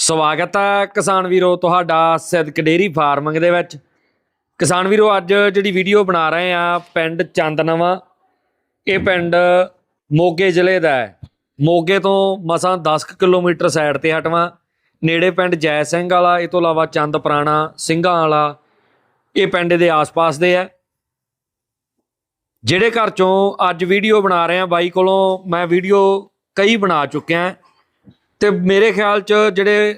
ਸਵਾਗਤ ਹੈ ਕਿਸਾਨ ਵੀਰੋ, ਤੁਹਾਡਾ ਸਿੱਧਕ ਡੇਰੀ ਫਾਰਮਿੰਗ ਦੇ ਵਿੱਚ। ਕਿਸਾਨ ਵੀਰੋ, ਅੱਜ ਜਿਹੜੀ ਵੀਡੀਓ ਬਣਾ ਰਹੇ ਆ, ਪਿੰਡ ਚੰਦਨਵਾ, ਇਹ ਪਿੰਡ ਮੋਗੇ ਜ਼ਿਲ੍ਹੇ ਦਾ ਹੈ। ਮੋਗੇ ਤੋਂ ਮਸਾਂ 10 ਕੁ ਕਿਲੋਮੀਟਰ ਸਾਈਡ ਤੇ ਹਟਵਾ। ਨੇੜੇ ਪਿੰਡ ਜੈ ਸਿੰਘ ਵਾਲਾ, ਇਹ ਤੋਂ ਇਲਾਵਾ ਚੰਦ ਪੁਰਾਣਾ ਸਿੰਘਾਂ ਵਾਲਾ, ਇਹ ਪਿੰਡ ਦੇ ਆਸ-ਪਾਸ ਦੇ ਆ ਜਿਹੜੇ ਘਰ ਚੋਂ ਅੱਜ ਵੀਡੀਓ ਬਣਾ ਰਹੇ ਆ, ਬਾਈ ਕੋਲੋਂ ਮੈਂ ਵੀਡੀਓ ਕਈ ਬਣਾ ਚੁੱਕਿਆ। ਤੇ ਮੇਰੇ ਖਿਆਲ ਚ ਜਿਹੜੇ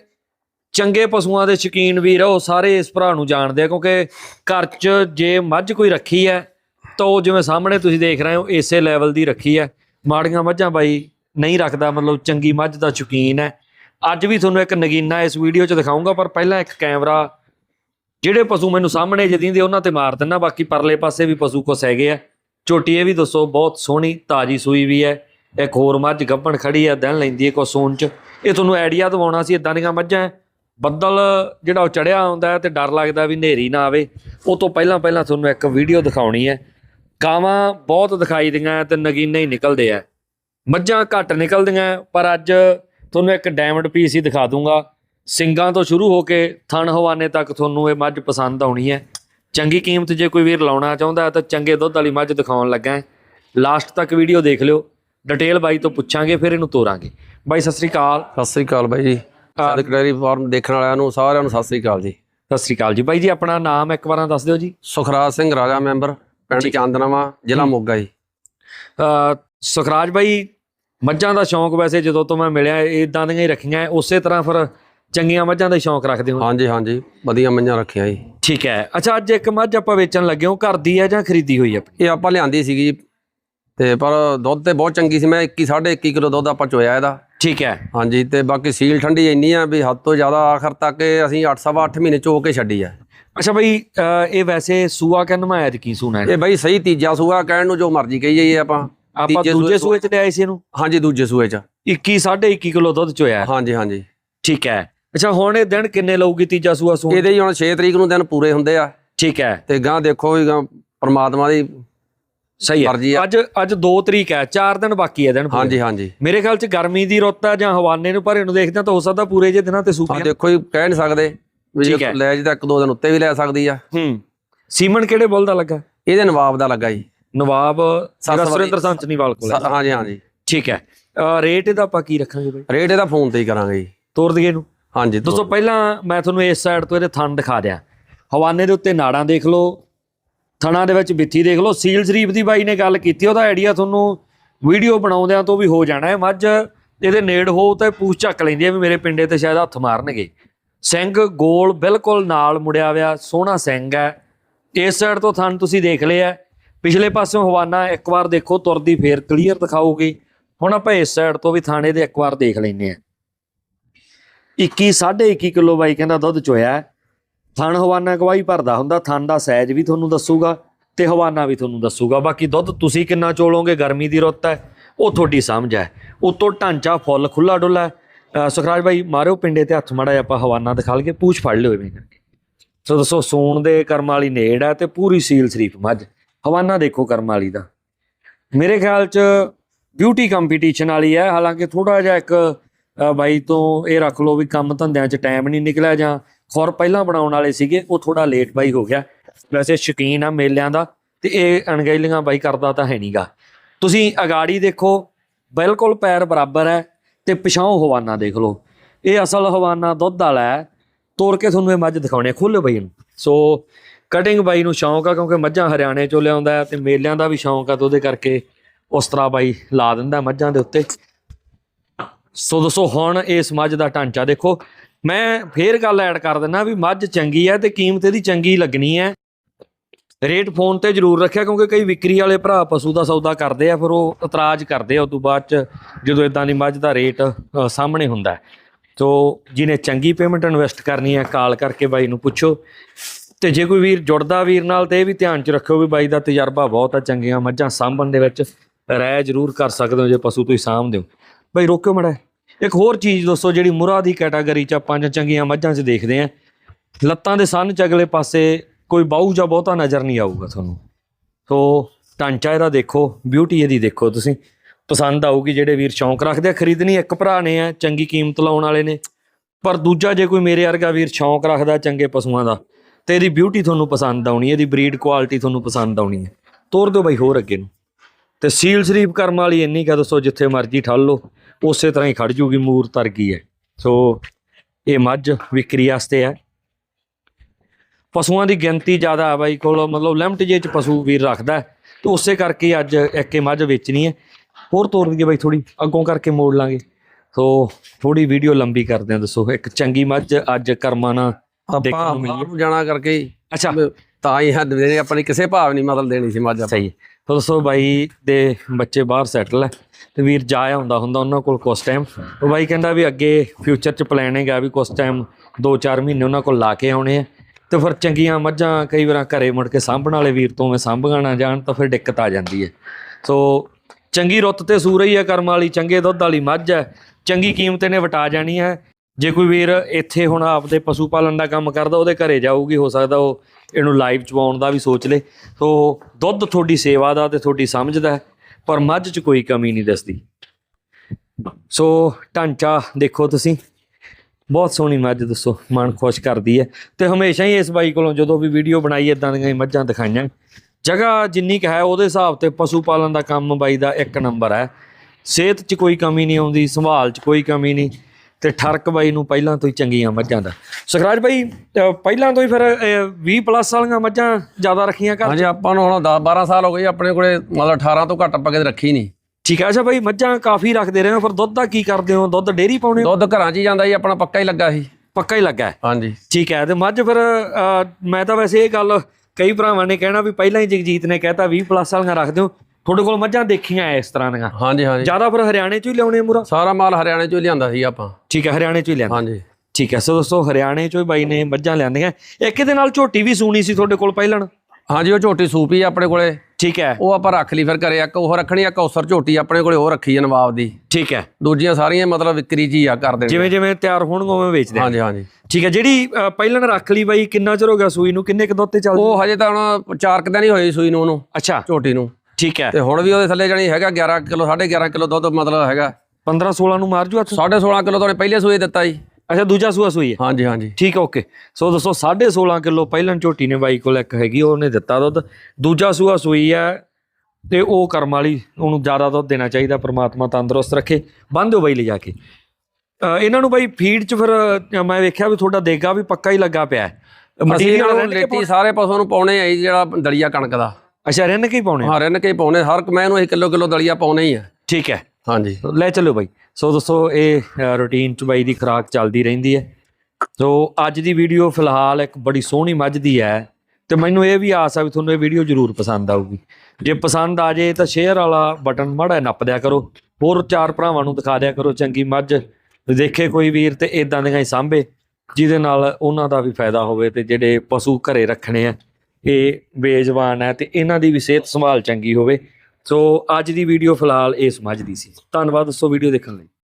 ਚੰਗੇ ਪਸ਼ੂਆਂ ਦੇ ਸ਼ੌਕੀਨ ਵੀਰ ਆ, ਉਹ ਸਾਰੇ ਇਸ ਭਰਾ ਨੂੰ ਜਾਣਦੇ ਆ, ਕਿਉਂਕਿ ਘਰ ਚ ਜੇ ਮੱਝ ਕੋਈ ਰੱਖੀ ਹੈ, ਤਾਂ ਉਹ ਜਿਵੇਂ ਸਾਹਮਣੇ ਤੁਸੀਂ ਦੇਖ ਰਹੇ ਹੋ, ਇਸੇ ਲੈਵਲ ਦੀ ਰੱਖੀ ਹੈ। ਮਾੜੀਆਂ ਮੱਝਾਂ ਬਾਈ ਨਹੀਂ ਰੱਖਦਾ, ਮਤਲਬ ਚੰਗੀ ਮੱਝ ਦਾ ਸ਼ੌਕੀਨ ਹੈ। ਅੱਜ ਵੀ ਤੁਹਾਨੂੰ ਇੱਕ ਨਗੀਨਾ ਇਸ ਵੀਡੀਓ 'ਚ ਦਿਖਾਉਂਗਾ ਪਰ ਪਹਿਲਾਂ ਇੱਕ ਕੈਮਰਾ, ਜਿਹੜੇ ਪਸ਼ੂ ਮੈਨੂੰ ਸਾਹਮਣੇ ਜੇ ਦਿੰਦੇ, ਉਹਨਾਂ ਤੇ ਮਾਰ ਦਿੰਨਾ ਬਾਕੀ ਪਰਲੇ ਪਾਸੇ ਵੀ ਪਸ਼ੂ ਕੁਛ ਹੈਗੇ ਆ। ਝੋਟੀ ਇਹ ਵੀ ਦੱਸੋ, ਬਹੁਤ ਸੋਹਣੀ ਤਾਜੀ ਸੂਈ ਵੀ ਹੈ। ਇੱਕ ਹੋਰ ਮੱਝ ਗੱਭਣ ਖੜੀ ਆ ਦਿਨ ਲੈਂਦੀ ਹੈ ਕੋ ਸੂਣ 'ਚ। ਇਹ ਤੁਹਾਨੂੰ ਆਈਡੀਆ ਦਿਵਾਉਣਾ ਸੀ ਇਦਾਂ ਦੀਆਂ ਮੱਝਾਂ ਬੱਦਲ ਜਿਹੜਾ ਉਹ ਚੜਿਆ ਆਉਂਦਾ ਹੈ ਤੇ ਡਰ ਲੱਗਦਾ ਵੀ ਹਨੇਰੀ ਨਾ ਆਵੇ। ਉਹ ਤੋਂ ਪਹਿਲਾਂ ਪਹਿਲਾਂ ਤੁਹਾਨੂੰ ਇੱਕ ਵੀਡੀਓ ਦਿਖਾਉਣੀ ਹੈ ਕਾਵਾਂ ਬਹੁਤ ਦਿਖਾਈ ਦੀਆਂ ਤੇ ਨਗੀਨੇ ਹੀ ਨਿਕਲਦੇ ਆ ਮੱਝਾਂ ਘੱਟ ਨਿਕਲਦੀਆਂ, ਪਰ ਅੱਜ ਤੁਹਾਨੂੰ ਇੱਕ ਡਾਇਮੰਡ ਪੀਸ ਹੀ ਦਿਖਾ ਦੂੰਗਾ। ਸਿੰਗਾਂ ਤੋਂ ਸ਼ੁਰੂ ਹੋ ਕੇ ਥਣ ਹਵਾਨੇ ਤੱਕ ਤੁਹਾਨੂੰ ਇਹ ਮੱਝ ਪਸੰਦ ਆਉਣੀ ਹੈ ਚੰਗੀ ਕੀਮਤ ਜੇ ਕੋਈ ਵੀਰ ਲਾਉਣਾ ਚਾਹੁੰਦਾ ਤਾਂ ਚੰਗੇ ਦੁੱਧ ਵਾਲੀ ਮੱਝ ਦਿਖਾਉਣ ਲੱਗਾ ਲਾਸਟ ਤੱਕ ਵੀਡੀਓ ਦੇਖ ਲਿਓ। ਡਿਟੇਲ ਬਾਈ ਤੋਂ ਪੁੱਛਾਂਗੇ, ਫਿਰ ਇਹਨੂੰ ਤੋਰਾਂਗੇ। ਬਾਈ ਸਤਿ ਸ੍ਰੀ ਅਕਾਲ। ਸਤਿ ਸ੍ਰੀ ਅਕਾਲ ਬਾਈ ਜੀ। ਸਾਦਕ ਡੈਰੀ ਫਾਰਮ ਦੇਖਣ ਵਾਲਿਆਂ ਨੂੰ ਸਾਰਿਆਂ ਨੂੰ ਸਤਿ ਸ੍ਰੀ ਅਕਾਲ ਜੀ। ਸਤਿ ਸ੍ਰੀ ਅਕਾਲ ਜੀ। ਬਾਈ ਜੀ ਆਪਣਾ ਨਾਮ ਇੱਕ ਵਾਰਾਂ ਦੱਸ ਦਿਓ ਜੀ। ਸੁਖਰਾਜ ਸਿੰਘ ਰਾਜਾ ਮੈਂਬਰ ਪਿੰਡ ਚਾਂਦਨਾਵਾ ਜ਼ਿਲ੍ਹਾ ਮੋਗਾ ਜੀ। ਸੁਖਰਾਜ ਬਾਈ ਮੱਝਾਂ ਦਾ ਸ਼ੌਂਕ ਵੈਸੇ ਜਦੋਂ ਤੋਂ ਮੈਂ ਮਿਲਿਆ ਇਦਾਂ ਦੀਆਂ ਹੀ ਰੱਖੀਆਂ ਉਸੇ ਤਰ੍ਹਾਂ ਫਿਰ ਚੰਗੀਆਂ ਮੱਝਾਂ ਦਾ ਸ਼ੌਂਕ ਰੱਖਦੇ ਹੋ। ਹਾਂਜੀ ਹਾਂਜੀ ਵਧੀਆ ਮੱਝਾਂ ਰੱਖੀਆਂ ਜੀ। ਠੀਕ ਹੈ। ਅੱਛਾ ਅੱਜ ਇੱਕ ਮੱਝ ਆਪਾਂ ਵੇਚਣ ਲੱਗੇ ਹਾਂ ਘਰ ਦੀ ਹੈ ਜਾਂ ਖਰੀਦੀ ਹੋਈ ਹੈ ਇਹ ਆਪਾਂ ਲਿਆਂਦੀ ਸੀਗੀ ਜੀ ਤੇ ਪਰ ਦੁੱਧ ਤੇ ਬਹੁਤ ਚੰਗੀ ਸੀ। ਮੈਂ 21 21 ਕਿਲੋ ਦੁੱਧ ਆਪਾਂ ਚੋਇਆ ਇਹਦਾ। ਠੀਕ ਹੈ। ਹਾਂਜੀ ਤੇ ਬਾਕੀ ਸੀਲ ਠੰਡੀ ਇੰਨੀ ਆ ਵੀ ਹੱਦ ਤੋਂ ਜ਼ਿਆਦਾ ਆਖਰ ਤੱਕ ਅਸੀਂ 8 ਸਵਾ 8 ਮਹੀਨੇ ਚੋ ਕੇ ਛੱਡੀ ਆ। ਅੱਛਾ ਅ, ਇਹ ਵੈਸੇ ਸੂਆ ਕਹਿੰਦਾ ਐਤ ਕੀ ਸੂਣਾ ਇਹ ਬਾਈ ਸਹੀ ਤੀਜਾ ਸੂਆ ਕਹਿਣ ਨੂੰ ਜੋ ਮਰਜ਼ੀ ਕਹੀ ਜਾਈਏ ਆਪਾਂ। ਆਪਾਂ ਦੂਜੇ ਸੂਏ ਚ ਲਿਆਏ ਸੀ ਇਹਨੂੰ? ਹਾਂਜੀ ਦੂਜੇ ਸੂਏ ਚ। 21 21 ਕਿਲੋ ਦੁੱਧ ਚੋਇਆ। ਹਾਂਜੀ ਹਾਂਜੀ। ਠੀਕ ਹੈ। ਅੱਛਾ ਹੁਣ ਇਹ ਦਿਨ ਕਿੰਨੇ ਲਊਗੀ ਤੀਜਾ ਸੂਆ ਸੂਣ? ਇਹਦੇ ਹੀ ਹੁਣ 6 ਤਰੀਕ ਨੂੰ ਦਿਨ ਪੂਰੇ ਹੁੰਦੇ ਆ। ਠੀਕ ਹੈ। ਤੇ ਗਾਂ ਦੇਖੋ ਵੀ ਗਾਂ ਪਰਮਾਤਮਾ ਦੀ ਸਹੀ ਮਰਜ਼ੀ ਹੈ ਆ। ਅੱਜ ਅੱਜ 2 ਤਰੀਕ ਹੈ 4 ਦਿਨ ਬਾਕੀ ਹੈ ਦਿਨ ਪੂਰੇ। ਹਾਂਜੀ ਹਾਂਜੀ। ਮੇਰੇ ਖਿਆਲ ਚ ਗਰਮੀ ਦੀ ਰੁੱਤ ਹੈ ਜਾਂ ਹਵਾਨੇ ਨੂੰ ਭਰੇ ਨੂੰ ਦੇਖਦੇ ਹਾਂ ਤਾਂ ਹੋ ਸਕਦਾ ਪੂਰੇ ਜੇ ਦਿਨਾਂ ਤੇ ਹਾਂ ਸੂਪੀਆਂ ਦੇਖੋ ਜੀ ਕਹਿ ਨਹੀਂ ਸਕਦੇ ਵੀ ਠੀਕ ਜੇ ਹੈ। ਲੈ ਜੀ ਤਾਂ ਇੱਕ ਦੋ ਦਿਨ ਉੱਤੇ ਵੀ ਲੈ ਸਕਦੀ ਆ। ਹੂੰ। ਸੀਮਨ ਕਿਹੜੇ ਬੁੱਲ ਦਾ ਲੱਗਾ? ਇਹਦੇ ਨਵਾਬ ਦਾ ਲੱਗਾ ਜੀ। ਨਵਾਬ ਸੱਤ ਵਾਰੀ- ਸੁਰਿੰਦਰ ਸੰਚਨੀਵਾਲ ਕੋਲ ਹੈ। ਸ- ਹਾਂਜੀ ਹਾਂਜੀ। ਠੀਕ ਹੈ। ਅ, ਰੇਟ ਇਹਦਾ ਆਪਾਂ ਕੀ ਰੱਖਾਂਗੇ ਬਾਈ? ਰੇਟ ਇਹਦਾ ਫੋਨ ਤੇ ਹੀ ਕਰਾਂਗੇ ਜੀ। ਤੋਰ ਦਈਏ ਇਹਨੂੰ। ਹਾਂਜੀ ਦੋਸਤੋ ਪਹਿਲਾਂ ਮੈਂ ਤੁਹਾਨੂੰ ਇਸ ਸਾਈਡ ਤੋਂ ਇਹਦੇ ਥਣ ਦਿਖਾ ਦਿਆਂ। ਹਵਾਨੇ ਦੇ ਉੱਤੇ ਨਾੜਾਂ ਦੇਖ ਲਓ। ਥਣਾ ਦੇ ਵਿੱਚ ਬਿੱਥੀ ਦੇਖ ਲਓ। ਸੀਲ ਸ਼ਰੀਫ ਦੀ ਬਾਈ ਨੇ ਗੱਲ ਕੀਤੀ, ਉਹਦਾ ਆਈਡੀਆ ਤੁਹਾਨੂੰ ਵੀਡੀਓ ਬਣਾਉਂਦਿਆਂ ਤੋਂ ਵੀ ਹੋ ਜਾਣਾ ਹੈ। ਮੱਝ ਇਹਦੇ ਨੇੜ ਹੋ ਤਾਂ ਪੂਛ ਚੱਕ ਲੈਂਦੀ ਹੈ ਵੀ ਮੇਰੇ ਪਿੰਡੇ ਤੇ ਸ਼ਾਇਦ ਹੱਥ ਮਾਰਨਗੇ। ਸਿੰਘ ਗੋਲ ਬਿਲਕੁਲ ਨਾਲ ਮੁੜਿਆ ਹੋਇਆ, ਸੋਹਣਾ ਸਿੰਘ ਹੈ। ਇਸ ਸਾਈਡ ਤੋਂ ਥਣ ਤੁਸੀਂ ਦੇਖ ਲਿਆ ਪਿਛਲੇ ਪਾਸਿਓਂ ਹਵਾਨਾ ਇੱਕ ਵਾਰ ਦੇਖੋ, ਤੁਰਦੀ ਫੇਰ ਕਲੀਅਰ ਦਿਖਾਊਗੀ। ਹੁਣ ਆਪਾਂ ਇਸ ਸਾਈਡ ਤੋਂ ਵੀ ਥਾਣੇ ਦੇ ਇੱਕ ਵਾਰ ਦੇਖ ਲੈਂਦੇ ਆ 21 21.5 ਕਿਲੋ ਬਾਈ ਕਹਿੰਦਾ ਦੁੱਧ ਚੋਇਆ ਥਣ ਹਵਾਨਾ ਗਵਾਈ ਭਰਦਾ ਹੁੰਦਾ, ਥਣ ਦਾ ਸਾਈਜ਼ ਵੀ ਤੁਹਾਨੂੰ ਦੱਸੂਗਾ ਤੇ ਹਵਾਨਾ ਵੀ ਤੁਹਾਨੂੰ ਦੱਸੂਗਾ। ਬਾਕੀ ਦੁੱਧ ਤੁਸੀਂ ਕਿੰਨਾ ਚੋਲੋਗੇ? ਗਰਮੀ ਦੀ ਰੁੱਤ ਹੈ, ਉਹ ਤੁਹਾਡੀ ਸਮਝ ਹੈ। ਉਤੋਂ ਢਾਂਚਾ ਫੁੱਲ ਖੁੱਲਾ ਡੁੱਲਾ ਸੁਖਰਾਜ ਬਾਈ, ਮਾਰਿਓ ਪਿੰਡੇ ਤੇ ਹੱਥ ਮੜਾ ਆਪਾਂ ਹਵਾਨਾ ਦਿਖਾ ਲਈਏ, ਪੂਛ ਫੜ ਲਿਓ ਇਵੇਂ ਕਰਕੇ। ਸੋ ਦੱਸੋ, ਸੂਣ ਦੇ ਕਰਮ ਵਾਲੀ ਨੇੜ ਹੈ ਤੇ ਪੂਰੀ ਸੀਲ ਸ਼ਰੀਫ ਮੱਝ। ਹਵਾਨਾ ਦੇਖੋ ਕਰਮ ਵਾਲੀ ਦਾ। ਮੇਰੇ ਖਿਆਲ ਚ ਬਿਊਟੀ ਕੰਪੀਟੀਸ਼ਨ ਵਾਲੀ ਹੈ, ਹਾਲਾਂਕਿ ਥੋੜਾ ਜਿਹਾ ਇੱਕ ਬਾਈ ਤੋਂ ਇਹ ਰੱਖ ਲਓ ਵੀ ਕੰਮ ਧੰਦਿਆਂ 'ਚ ਟਾਈਮ ਨਹੀਂ ਨਿਕਲਿਆ ਜਾਂ ਖੁਰ ਪਹਿਲਾਂ ਬਣਾਉਣ ਵਾਲੇ ਸੀਗੇ, ਉਹ ਥੋੜਾ ਲੇਟ ਬਾਈ ਹੋ ਗਿਆ। ਵੈਸੇ ਸ਼ੌਕੀਨ ਆ ਮੇਲਿਆਂ ਦਾ, ਤੇ ਇਹ ਅਣਗਹਿਲੀਆਂ ਬਾਈ ਕਰਦਾ ਤਾਂ ਹੈ ਨਹੀਂਗਾ ਤੁਸੀਂ ਅਗਾੜੀ ਦੇਖੋ, ਬਿਲਕੁਲ ਪੈਰ ਬਰਾਬਰ ਹੈ, ਤੇ ਪਿਛਾਂਹ ਹਵਾਨਾ ਦੇਖ ਲਓ। ਇਹ ਅਸਲ ਹਵਾਨਾ ਦੁੱਧ ਵਾਲਾ ਹੈ ਤੋੜ ਕੇ ਤੁਹਾਨੂੰ ਇਹ ਮੱਝ ਦਿਖਾਉਣੇ ਖੋਲ੍ਹੋ ਬਾਈ ਨੂੰ ਸੋ ਕਟਿੰਗ ਬਾਈ ਨੂੰ ਸ਼ੌਂਕ ਆ, ਕਿਉਂਕਿ ਮੱਝਾਂ ਹਰਿਆਣੇ ਚੋਂ ਲਿਆਉਂਦਾ ਤੇ ਮੇਲਿਆਂ ਦਾ ਵੀ ਸ਼ੌਂਕ ਆ, ਤੇ ਉਹਦੇ ਕਰਕੇ ਉਸ ਤਰ੍ਹਾਂ ਬਾਈ ਲਾ ਦਿੰਦਾ ਮੱਝਾਂ ਦੇ ਉੱਤੇ। ਸੋ ਦੋਸਤੋ, ਹੁਣ ਇਸ ਮੱਝ ਦਾ ਢਾਂਚਾ ਦੇਖੋ ਮੈਂ ਫੇਰ ਗੱਲ ਐਡ ਕਰ ਦਿੰਦਾ ਵੀ ਮੱਝ ਚੰਗੀ ਹੈ ਤੇ ਕੀਮਤ ਇਹਦੀ ਚੰਗੀ ਲੱਗਣੀ ਹੈ ਰੇਟ ਫੋਨ ਤੇ ਜ਼ਰੂਰ ਰੱਖਿਆ ਕਿਉਂਕਿ ਕਈ ਵਿਕਰੀ ਵਾਲੇ ਭਰਾ ਪਸ਼ੂ ਦਾ ਸੌਦਾ ਕਰਦੇ ਆ, ਫਿਰ ਉਹ ਇਤਰਾਜ਼ ਕਰਦੇ ਆ ਉਸ ਤੋਂ ਬਾਅਦ ਚ ਜਦੋਂ ਇਦਾਂ ਦੀ ਮੱਝ ਦਾ ਰੇਟ ਸਾਹਮਣੇ ਹੁੰਦਾ ਸੋ ਜਿਹਨੇ ਚੰਗੀ ਪੇਮੈਂਟ ਇਨਵੈਸਟ ਕਰਨੀ ਹੈ ਕਾਲ ਕਰਕੇ ਬਾਈ ਨੂੰ ਪੁੱਛੋ। ਤੇ ਜੇ ਕੋਈ ਵੀਰ ਜੁੜਦਾ ਵੀਰ ਨਾਲ ਤੇ ਇਹ ਵੀ ਧਿਆਨ ਚ ਰੱਖਿਓ ਵੀ ਬਾਈ ਦਾ ਤਜਰਬਾ ਬਹੁਤ ਆ ਚੰਗੀਆਂ ਮੱਝਾਂ ਸਾਂਭਣ ਦੇ ਵਿੱਚ। ਰਾਇ ਜ਼ਰੂਰ ਕਰ ਸਕਦੇ ਹੋ ਜੇ ਪਸ਼ੂ ਤੁਸੀਂ ਸਾਂਭਦੇ ਹੋ। ਬਾਈ ਰੋਕਿਓ ਮੜਾ ਇੱਕ ਹੋਰ ਚੀਜ਼ ਦੋਸਤੋ ਜਿਹੜੀ ਮੁਰਾ ਦੀ ਕੈਟਾਗਰੀ ਚ ਆਪਾਂ ਜਾਂ ਚੰਗੀਆਂ ਮੱਝਾਂ 'ਚ ਦੇਖਦੇ ਆ ਲੱਤਾਂ ਦੇ ਸੰਨ ਚ ਅਗਲੇ ਪਾਸੇ ਕੋਈ ਬਾਹੂ ਜਾਂ ਬਹੁਤਾ ਨਜ਼ਰ ਨਹੀਂ ਆਊਗਾ ਤੁਹਾਨੂੰ। ਸੋ ਢਾਂਚਾ ਇਹਦਾ ਦੇਖੋ ਬਿਊਟੀ ਇਹਦੀ ਦੇਖੋ ਤੁਸੀਂ। ਪਸੰਦ ਆਊਗੀ ਜਿਹੜੇ ਵੀਰ ਸ਼ੌਂਕ ਰੱਖਦੇ ਆ, ਖਰੀਦਣੀ ਇੱਕ ਭਰਾ ਨੇ ਆ, ਚੰਗੀ ਕੀਮਤ ਲਾਉਣ ਵਾਲੇ ਨੇ। ਪਰ ਦੂਜਾ ਜੇ ਕੋਈ ਮੇਰੇ ਵਰਗਾ ਵੀਰ ਸ਼ੌਂਕ ਰੱਖਦਾ ਚੰਗੇ ਪਸ਼ੂਆਂ ਦਾ, ਤੇ ਇਹਦੀ ਬਿਊਟੀ ਤੁਹਾਨੂੰ ਪਸੰਦ ਆਉਣੀ ਹੈ, ਇਹਦੀ ਬਰੀਡ ਕੁਆਲਿਟੀ ਤੁਹਾਨੂੰ ਪਸੰਦ ਆਉਣੀ ਹੈ। ਤੋਰ ਦਿਓ ਬਾਈ ਹੋਰ ਅੱਗੇ ਨੂੰ। ਤੇ ਸੀਲ ਸ਼ਰੀਫ ਕਰਮ ਵਾਲੀ ਇੰਨੀ ਕਹ ਦੱਸੋ, ਜਿੱਥੇ ਮਰਜ਼ੀ ਠੱਲ ਲਓ। ਉਸੇ ਤਰ੍ਹਾਂ ਹੀ ਖੜ ਜੂਗੀ ਮੂਰ ਤਰ ਗਈ ਹੈ। ਸੋ ਇਹ ਮੱਝ ਵਿਕਰੀ ਵਾਸਤੇ ਹੈ। ਪਸ਼ੂਆਂ ਦੀ ਗਿਣਤੀ ਜ਼ਿਆਦਾ ਹੈ ਬਾਈ ਕੋਲ ਮਤਲਬ ਲਿਮਟ ਜੇ ਚ ਪਸ਼ੂ ਵੀਰ ਰੱਖਦਾ ਤੇ ਉਸੇ ਕਰਕੇ ਅੱਜ ਇੱਕ ਮੱਝ ਵੇਚਣੀ ਹੈ। ਹੋਰ ਤੋਰ ਦਈਏ ਬਾਈ ਥੋੜੀ ਅੱਗੋਂ ਕਰਕੇ ਮੋੜ ਲਾਂਗੇ। ਸੋ ਥੋੜੀ ਵੀਡੀਓ ਲੰਬੀ ਕਰਦੇ ਹਾਂ ਦੱਸੋ। ਇੱਕ ਚੰਗੀ ਮੱਝ ਅੱਜ ਕਰਮਾਂ ਨਾਲ ਦੇਖਣ ਨੂੰ ਮਿਲੀ ਜਾਣਾ ਕਰਕੇ ਅੱਛਾ। ਤਾਂ ਹੀ ਹੱਦ ਦੇ ਆਪਣੀ ਕਿਸੇ ਭਾਵ ਨਹੀਂ ਮਤਲਬ ਦੇਣੀ ਸੀ ਮੱਝ ਸਹੀ ਤਾਂ ਦੱਸੋ ਬਾਈ ਦੇ ਬੱਚੇ ਬਾਹਰ ਸੈਟਲ ਹੈ। ਤੇ ਵੀਰ ਜਾ ਹੁੰਦਾ ਹੁੰਦਾ ਉਹਨਾਂ ਕੋਲ ਕੁਛ ਟਾਈਮ ਉਹ ਬਾਈ ਕਹਿੰਦਾ ਵੀ ਅੱਗੇ ਫਿਊਚਰ ਚ ਪਲਾਨਿੰਗ ਆ ਵੀ ਕੁਛ ਟਾਈਮ 2-4 ਮਹੀਨੇ ਉਹਨਾਂ ਕੋਲ ਲਾ ਕੇ ਆਉਣੇ ਆ। ਤੇ ਫਿਰ ਚੰਗੀਆਂ ਮੱਝਾਂ ਕਈ ਵਾਰਾਂ ਘਰੇ ਮੁੜ ਕੇ ਸਾਂਭਣ ਵਾਲੇ ਵੀਰ ਤੋਂ ਮੈਂ ਸਾਂਭਣਾ ਨਾ ਜਾਣ ਤਾਂ ਫਿਰ ਦਿੱਕਤ ਆ ਜਾਂਦੀ ਹੈ। ਸੋ ਚੰਗੀ ਰੁੱਤ ਤੇ ਸੂਰ ਹੀ ਹੈ ਕਰਮ ਵਾਲੀ, ਚੰਗੇ ਦੁੱਧ ਵਾਲੀ ਮੱਝ ਹੈ। ਚੰਗੀ ਕੀਮਤ ਇਹਨੇ ਵਟਾ ਜਾਣੀ ਹੈ। ਜੇ ਕੋਈ ਵੀਰ ਇੱਥੇ ਹੁਣ ਆਪਦੇ ਪਸ਼ੂ ਪਾਲਣ ਦਾ ਕੰਮ ਕਰਦਾ, ਉਹਦੇ ਘਰੇ ਜਾਊਗੀ, ਹੋ ਸਕਦਾ ਉਹ ਇਹਨੂੰ ਲਾਈਵ ਚਵਾਉਣ ਦਾ ਵੀ ਸੋਚ ਲੇ। ਸੋ ਦੁੱਧ ਤੁਹਾਡੀ ਸੇਵਾ ਦਾ ਤੇ ਤੁਹਾਡੀ ਸਮਝ ਦਾ ਪਰ ਮੱਝ 'ਚ ਕੋਈ ਕਮੀ ਨਹੀਂ ਦਿਸਦੀ। ਸੋ ਢਾਂਚਾ ਦੇਖੋ ਤੁਸੀਂ। ਬਹੁਤ ਸੋਹਣੀ ਮੱਝ ਦੱਸੋ, ਮਨ ਖੁਸ਼ ਕਰਦੀ ਹੈ। ਤੇ ਹਮੇਸ਼ਾ ਹੀ ਇਸ ਬਾਈ ਕੋਲੋਂ ਜਦੋਂ ਵੀ ਵੀਡੀਓ ਬਣਾਈ ਇਦਾਂ ਦੀਆਂ ਹੀ ਮੱਝਾਂ ਦਿਖਾਈਆਂ। ਜਗ੍ਹਾ ਜਿੰਨੀ ਕੁ ਹੈ, ਉਹਦੇ ਹਿਸਾਬ ਤੇ ਪਸ਼ੂ ਪਾਲਣ ਦਾ ਕੰਮ ਬਾਈ ਦਾ ਇੱਕ ਨੰਬਰ ਹੈ। ਸਿਹਤ 'ਚ ਕੋਈ ਕਮੀ ਨਹੀਂ ਆਉਂਦੀ, ਸੰਭਾਲ 'ਚ ਕੋਈ ਕਮੀ ਨਹੀਂ। ਤੇ ਠਰਕ ਬਾਈ ਨੂੰ ਪਹਿਲਾਂ ਤੋਂ ਹੀ ਚੰਗੀਆਂ ਮੱਝਾਂ ਦਾ। ਸੁਖਰਾਜ ਬਾਈ ਪਹਿਲਾਂ ਤੋਂ ਹੀ ਫਿਰ ਅਹ 20 ਪਲੱਸ ਵਾਲੀਆਂ ਮੱਝਾਂ ਜ਼ਿਆਦਾ ਰੱਖੀਆਂ ਘਰ ਹਾਂਜੀ ਆਪਾਂ ਨੂੰ ਹੁਣ 10 12 ਸਾਲ ਹੋ ਗਏ ਆਪਣੇ ਕੋਲੇ ਮਤਲਬ 18 ਤੋਂ ਘੱਟ ਆਪਾਂ ਕਦੇ ਰੱਖੀ ਨਹੀਂ। ਠੀਕ ਹੈ ਅੱਛਾ ਬਾਈ ਮੱਝਾਂ ਕਾਫੀ ਰੱਖਦੇ ਰਹੇ ਹੋ ਫਿਰ ਦੁੱਧ ਦਾ ਕੀ ਕਰਦੇ ਹੋ? ਦੁੱਧ ਡੇਰੀ ਪਾਉਣੇ ਦੁੱਧ ਘਰਾਂ 'ਚ ਹੀ ਜਾਂਦਾ ਜੀ ਆਪਣਾ ਪੱਕਾ ਹੀ ਲੱਗਾ ਸੀ। ਪੱਕਾ ਹੀ ਲੱਗਾ। ਹਾਂਜੀ। ਠੀਕ ਹੈ ਤੇ ਮੱਝ ਫਿਰ ਮੈਂ ਤਾਂ ਵੈਸੇ ਇਹ ਗੱਲ ਕਈ ਭਰਾਵਾਂ ਨੇ ਕਹਿਣਾ ਵੀ ਪਹਿਲਾਂ ਹੀ ਜਗਜੀਤ ਨੇ ਕਹਿਤਾ 20 ਪਲੱਸ ਵਾਲੀਆਂ ਰੱਖ ਦਿਓ। ਤੁਹਾਡੇ ਕੋਲ ਮੱਝਾਂ ਦੇਖੀਆਂ ਐ ਇਸ ਤਰ੍ਹਾਂ ਦੀਆਂ? ਹਾਂਜੀ ਹਾਂਜੀ। ਜ਼ਿਆਦਾ ਫਿਰ ਹਰਿਆਣੇ ਚੋਂ ਹੀ ਲਿਆਉਣੇ ਮੂਰਾ? ਸਾਰਾ ਮਾਲ ਹਰਿਆਣੇ 'ਚੋਂ ਹੀ ਲਿਆਂਦਾ ਸੀ ਆਪਾਂ। ਠੀਕ ਹੈ ਹਰਿਆਣੇ ਚੋਂ ਹੀ ਲਿਆਂਦੇ? ਹਾਂਜੀ। ਠੀਕ ਹੈ ਸੋ ਦੋਸਤੋ ਹਰਿਆਣੇ ਚੋਂ ਹੀ ਬਾਈ ਨੇ ਮੱਝਾਂ ਲਿਆਂਦੀਆਂ। ਇੱਕ ਇਹਦੇ ਨਾਲ ਝੋਟੀ ਵੀ ਸੂਣੀ ਸੀ ਤੁਹਾਡੇ ਕੋਲ ਪਹਿਲਾਂ ਹਾਂਜੀ ਉਹ ਝੋਟੀ ਸੂਪੀ ਆਪਣੇ ਕੋਲੇ। ਠੀਕ ਹੈ ਉਹ ਆਪਾਂ ਰੱਖ ਲਈ ਫਿਰ ਘਰੇ ਇੱਕ ਉਹ ਰੱਖਣੀ ਆ ਕੌਸਰ ਝੋਟੀ ਆਪਣੇ ਕੋਲੇ ਉਹ ਰੱਖੀ ਆ ਨਵਾਬ ਦੀ। ਠੀਕ ਹੈ ਦੂਜੀਆਂ ਸਾਰੀਆਂ ਮਤਲਬ ਵਿਕਰੀ ਹੀ ਆ ਕਰ ਦੇਣੀ ਜਿਵੇਂ ਜਿਵੇਂ ਤਿਆਰ ਹੋਣਗੇ ਉਵੇਂ ਵੇਚਦੇ ਹਾਂਜੀ ਹਾਂਜੀ। ਠੀਕ ਹੈ ਜਿਹੜੀ ਪਹਿਲਾਂ ਰੱਖ ਲਈ ਬਾਈ ਕਿੰਨਾ ਚਿਰ ਹੋ ਗਿਆ ਸੂਈ ਨੂੰ? ਕਿੰਨੇ ਕੁ ਦੁੱਧ ਤੇ ਚੱਲਦੀ? ਉਹ ਹਜੇ ਤਾਂ ਹੁਣ ਚਾਰ ਕੁ ਦਿਨ ਹੀ ਹੋਏ ਸੂਈ ਨੂੰ ਉਹਨੂੰ ਅੱਛਾ। ਝੋਟੀ ਨੂੰ। ਠੀਕ ਹੈ। ਤੇ ਹੁਣ ਵੀ ਉਹਦੇ ਥੱਲੇ ਜਾਣੀ ਹੈਗਾ 11 ਕਿਲੋ 11.5 ਕਿਲੋ ਦੁੱਧ ਮਤਲਬ ਹੈਗਾ। 15 16 ਨੂੰ ਮਾਰ ਜੂ ਹੱਥ। 16.5 ਕਿਲੋ ਤੁਹਾਡੇ ਪਹਿਲੇ ਸੂਏ ਦਿੱਤਾ ਜੀ। ਅੱਛਾ ਦੂਜਾ ਸੂਆ ਸੂਈ ਹੈ। ਹਾਂਜੀ ਹਾਂਜੀ। ਠੀਕ ਹੈ ਓਕੇ। ਸੋ ਦੋਸਤੋ 16.5 ਕਿਲੋ ਪਹਿਲਾਂ ਝੋਟੀ ਨੇ ਬਾਈ ਕੋਲ ਇੱਕ ਹੈਗੀ ਉਹਨੇ ਦਿੱਤਾ ਦੁੱਧ। ਦੂਜਾ ਸੂਆ ਸੂਈ ਹੈ ਤੇ ਉਹ ਕਰਮ ਵਾਲੀ ਉਹਨੂੰ ਜ਼ਿਆਦਾ ਦੁੱਧ ਦੇਣਾ ਚਾਹੀਦਾ ਪ੍ਰਮਾਤਮਾ ਤੰਦਰੁਸਤ ਰੱਖੇ। ਬੰਨ ਦਿਓ ਬਾਈ ਲਿਜਾ ਕੇ। ਅਹ ਇਹਨਾਂ ਨੂੰ ਬਾਈ ਫੀਡ 'ਚ ਫਿਰ ਮੈਂ ਵੇਖਿਆ ਵੀ ਤੁਹਾਡਾ ਦੇਗਾ ਵੀ ਪੱਕਾ ਹੀ ਲੱਗਾ ਪਿਆ ਹੈ। ਅਸੀਂ ਮਟੀਰੀਅਲ ਕੇ ਲੇਟੀ ਸਾਰੇ ਪਸ਼ੂ ਨੂੰ ਪਾਉਣੇ ਆ ਜੀ ਜਿਹੜਾ ਦਲੀਆ ਕਣਕ ਦਾ। ਅੱਛਾ ਰਿੰਨ ਕੇ ਹੀ ਪਾਉਣੇ? ਹਾਂ ਰਿੰਨ ਕੇ ਹੀ ਪਾਉਣੇ? ਹਰ ਮੈਂ ਨੂੰ 1 ਕਿਲੋ ਕਿਲੋ ਦਲੀਆ ਪਾਉਣੇ ਹੀ ਆ। ਠੀਕ ਹੈ। ਹਾਂਜੀ। ਲੈ ਚੱਲੋ ਬਾਈ। ਸੋ ਦੋਸਤੋ ਇਹ ਰੂਟੀਨ ਚ ਬਾਈ ਦੀ ਖੁਰਾਕ ਚੱਲਦੀ ਰਹਿੰਦੀ ਹੈ। ਸੋ ਅੱਜ ਦੀ ਵੀਡੀਓ ਫਿਲਹਾਲ ਇੱਕ ਬੜੀ ਸੋਹਣੀ ਮੱਝ ਦੀ ਹੈ। ਤੇ ਮੈਨੂੰ ਇਹ ਵੀ ਆਸ ਆ ਵੀ ਤੁਹਾਨੂੰ ਇਹ ਵੀਡੀਓ ਜ਼ਰੂਰ ਪਸੰਦ ਆਊਗੀ। ਜੇ ਪਸੰਦ ਆ ਜੇ ਤਾਂ ਸ਼ੇਅਰ ਵਾਲਾ ਬਟਨ ਮਾੜਾ ਨੱਪ ਦਿਆ ਕਰੋ। ਹੋਰ ਚਾਰ ਭਰਾਵਾਂ ਨੂੰ ਦਿਖਾ ਦਿਆ ਕਰੋ ਚੰਗੀ ਮੱਝ। ਦੇਖੇ ਕੋਈ ਵੀਰ ਤੇ ਇਦਾਂ ਦੀਆਂ ਹੀ ਸਾਂਭੇ ਜਿਹਦੇ ਨਾਲ ਉਹਨਾਂ ਦਾ ਵੀ ਫਾਇਦਾ ਹੋਵੇ ਤੇ ਜਿਹੜੇ ਪਸ਼ੂ ਘਰੇ ਰੱਖਣੇ ਆ। ਇਹ ਬੇਜਵਾਨ ਹੈ ਤੇ ਇਹਨਾਂ ਦੀ ਵੀ ਸਿਹਤ ਸੰਭਾਲ ਚੰਗੀ ਹੋਵੇ। ਸੋ ਅੱਜ ਦੀ ਵੀਡੀਓ ਫਿਲਹਾਲ ਇਸ ਮੱਝ ਦੀ ਸੀ। ਧੰਨਵਾਦ ਦੋਸਤੋ ਵੀਡੀਓ ਦੇਖਣ ਲਈ।